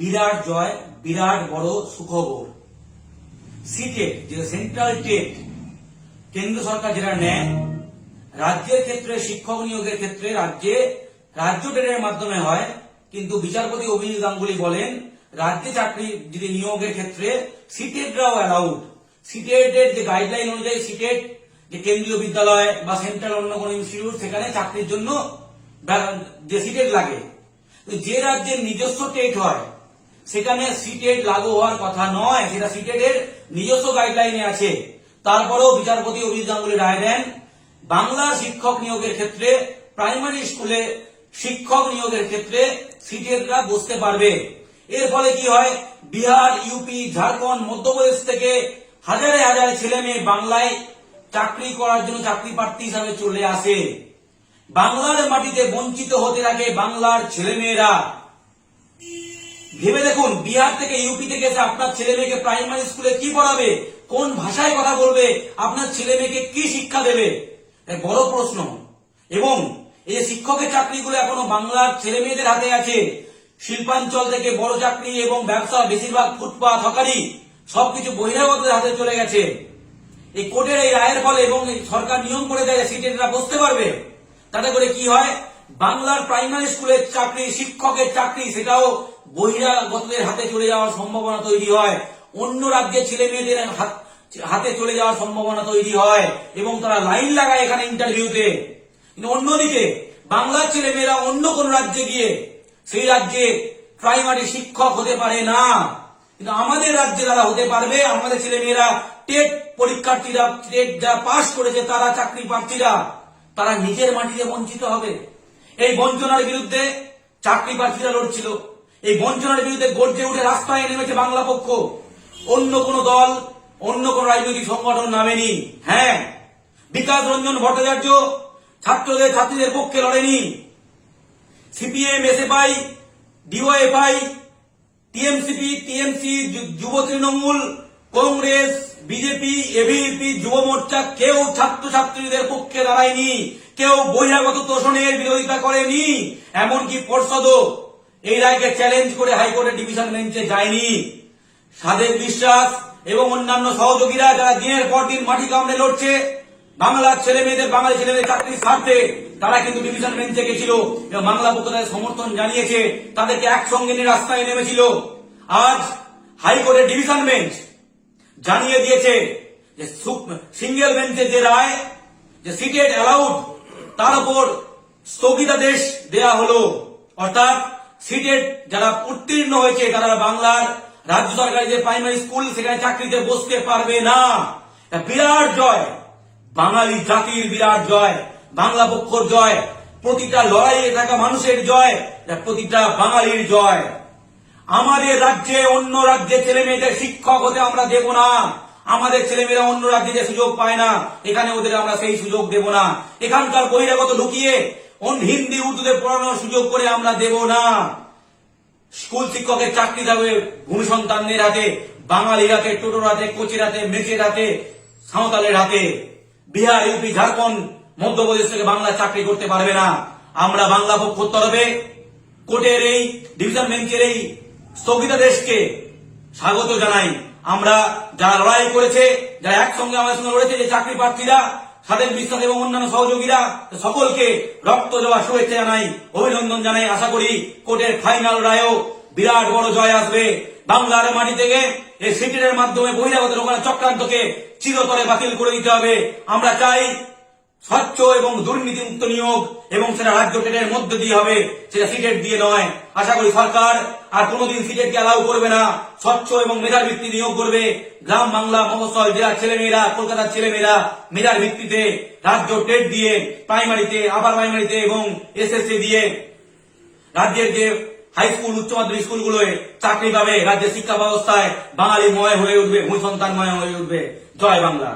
বিরাট জয়, বিরাট বড় সুখবর। সিটেট যেটা সেন্ট্রাল টেট কেন্দ্র সরকার যেটা নেয়, রাজ্যের ক্ষেত্রে, শিক্ষক নিয়োগের ক্ষেত্রে রাজ্যে, রাজ্য টেটের মাধ্যমে হয়, কিন্তু বিচারপতি অভিজিৎ গাঙ্গুলি বলেন, রাজ্যে চাকরি যদি নিয়োগের ক্ষেত্রে সিটেটরাও অ্যালাউড সিটেটের যে গাইডলাইন অনুযায়ী সিটেট যে কেন্দ্রীয় বিদ্যালয় বা সেন্ট্রাল অন্য কোনো ইনস্টিটিউট সেখানে চাকরির জন্য যে সিটেট লাগে। যে রাজ্যের নিজস্ব টেট হয় সেখানে সিটেট লাগু হওয়ার কথা নয়, সেটা সিটেটের নিজস্ব গাইডলাইনে আছে। তারপরেও বিচারপতি অভিজিৎ গাঙ্গুলি রায় দেন, বাংলা শিক্ষক নিয়োগের ক্ষেত্রে প্রাইমারি স্কুলে শিক্ষক নিয়োগের ক্ষেত্রে সিটেটরা বসতে পারবে। এর ফলে কি হয়, বিহার ইউপি ঝাড়খণ্ড, মধ্যপ্রদেশ থেকে হাজারে হাজারে ছেলে মেয়ে বাংলায় চাকরি করার জন্য চাকরি প্রার্থী হিসাবে চলে আসে। বাংলার মাটিতে বঞ্চিত হতে থাকে বাংলার ছেলেমেয়েরা। ভেবে দেখুন, বিহার থেকে ইউপি থেকে এসে আপনার ছেলে মেয়েকে প্রাইমারি স্কুলে কি পড়াবে? কোন ভাষায় কথা বলবে? আপনার ছেলে মেয়েকে কি শিক্ষা দেবে? বড় প্রশ্ন। এবং এই শিক্ষকের চাকরিগুলো এখনও বাংলার ছেলে মেয়েদের হাতে আছে, শিল্পাঞ্চল থেকে বড় চাকরি এবং ব্যবসা, বেশিরভাগ ফুটপাত, হকারি, সবকিছু বহিরাগতদের হাতে চলে গেছে। এই কোর্টের এই রায়ের ফলে এবং সরকার নিয়ম করে দেয় সিটেটরা বসতে পারবে। তাতে করে কি হয়? বাংলার প্রাইমারি স্কুলের চাকরি, শিক্ষকের চাকরি, সেটাও বহিরাগতদের হাতে চলে যাওয়ার সম্ভাবনা তৈরি হয়। অন্য রাজ্যের ছেলে মেয়েদের হাতে চলে যাওয়ার সম্ভাবনা তৈরি হয় এবং তারা লাইন লাগায় এখানে ইন্টারভিউতে অন্যদিকে, বাংলার ছেলে মেয়েরা অন্য কোন রাজ্যে গিয়ে সেই রাজ্যে প্রাইমারি শিক্ষক হতে পারে না। কিন্তু আমাদের রাজ্যে তারা হতে পারবে, আমাদের ছেলে মেয়েরা টেট পরীক্ষার্থীরা, টেট যা পাশ করেছে, তারা চাকরি প্রার্থীরা, তারা নিজের মাটিতে বঞ্চিত হবে। এই বঞ্চনার বিরুদ্ধে চাকরি প্রার্থীরা লড়ছিল। এই বঞ্চনার বিরুদ্ধে গর্জে উঠে রাস্তায় নেমেছে বাংলা পক্ষ। অন্য কোন দল, অন্য কোন রাজনৈতিক সংগঠন নামেনি। হ্যাঁ বিকাশ রঞ্জন ভট্টাচার্য ছাত্রদের, ছাত্রীদের পক্ষে লড়েনি। CPM, SFI, DOFI, TMCP, TMC যুব তৃণমূল, কংগ্রেস বিজেপি, এবিপি যুব মোর্চা, কেউ ছাত্রছাত্রীদের পক্ষে দাঁড়ায়নি, কেউ বহিরাগত তোষণের বিরোধিতা করেনি, এমনকি পর্ষদও এই রায়কে চ্যালেঞ্জ করে হাইকোর্টের ডিভিশন বেঞ্চে যায়নি। সাদেক বিশ্বাস এবং অন্যান্য সহযোগীরা যারা দিনের পর দিন মাটি কামড়ে লড়ছে, বাংলার ছেলে মেয়েদের, বাঙালি ছেলে মেয়েদের চাকরির স্বার্থে তারা কিন্তু ডিভিশন বেঞ্চে গেছিল। এবং বাংলা তাদের সমর্থন জানিয়েছে, তাদেরকে একসঙ্গে নিয়ে রাস্তায় নেমেছিল। আজ হাইকোর্টের ডিভিশন বেঞ্চ জানিয়ে দিয়েছে যে সিঙ্গেল বেঞ্চের যে রায়, যে সিটেড অ্যালাউড, তার উপর স্থগিতাদেশ দেয়া হলো। অর্থাৎ সিটেড যারা উত্তীর্ণ হয়েছে, তারা বাংলার রাজ্য সরকারি যে প্রাইমারি স্কুল, সেখানে চাকরিতে বসতে পারবে না। বিরাট জয়। বাঙালি জাতির বিরাট জয়, বাংলা পক্ষর জয়, প্রতিটা লড়াইয়ে থাকা মানুষের জয় প্রতিটা বাঙালির জয়। আমাদের রাজ্যে অন্য রাজ্যে ছেলে মেয়েদের শিক্ষক হতে আমরা দেব না। আমাদের ছেলেমেয়েরা অন্য রাজ্যে যে সুযোগ পায় না, এখানে ওদের আমরা সেই সুযোগ দেব না। এখানকার বহিরাগত অন- হিন্দি, উর্দুতে পড়ানোর সুযোগ করে আমরা দেব না। স্কুল শিক্ষকের চাকরি থাকবে ভূমি সন্তানদের হাতে, বাঙালির হাতে, টোটোর হাতে, কোচের হাতে মেচের হাতে, সাঁওতালের হাতে। বিহার, ইউপি, ঝাড়খণ্ড, মধ্যপ্রদেশ থেকে বাংলা চাকরি করতে পারবে না। আমরা বাংলা পক্ষ তরফে কোর্টের এই, ডিভিশন বেঞ্চের এই স্থগিতাদেশকে স্বাগত জানাই। আমরা যারা লড়াই করেছে, যারা একসঙ্গে আমাদের সঙ্গে লড়েছে, যে চাকরি প্রার্থীরা সাদেক বিশ্বাস এবং অন্যান্য সহযোগীরা সকলকে রক্ত দেওয়া শুভেচ্ছা জানাই, অভিনন্দন জানাই। আশা করি কোর্টের ফাইনাল রায়েও বিরাট বড় জয় আসবে। বাংলার মাটি থেকে এই সিটের মাধ্যমে বহিরাগত লোকেরা চক্রান্তকে চিরতরে বাতিল করে দিতে হবে। আমরা চাই স্বচ্ছ এবং দুর্নীতিমুক্ত নিয়োগ এবং সেটা রাজ্য টেটের মধ্যে দিয়ে হবে, সেটা সিটেট দিয়ে নয়। আশা করি সরকার আর কোনোদিন সিটেটকে অ্যালাউ করবে না। স্বচ্ছ এবং মেধার ভিত্তি নিয়োগ করবে। গ্রাম বাংলা মফসল জেলার ছেলেমেয়েরা, কলকাতার ছেলেমেয়েরা মেধার ভিত্তিতে রাজ্য টেট দিয়ে প্রাইমারিতে আপার প্রাইমারিতে এবং এসএসসি দিয়ে রাজ্যের যে হাই স্কুল উচ্চ মাধ্যমিক স্কুলগুলোয় চাকরি পাবে, রাজ্যের শিক্ষা ব্যবস্থায় বাঙালি ময় হয়ে উঠবে ভূ সন্তানময় হয়ে উঠবে। জয় বাংলা।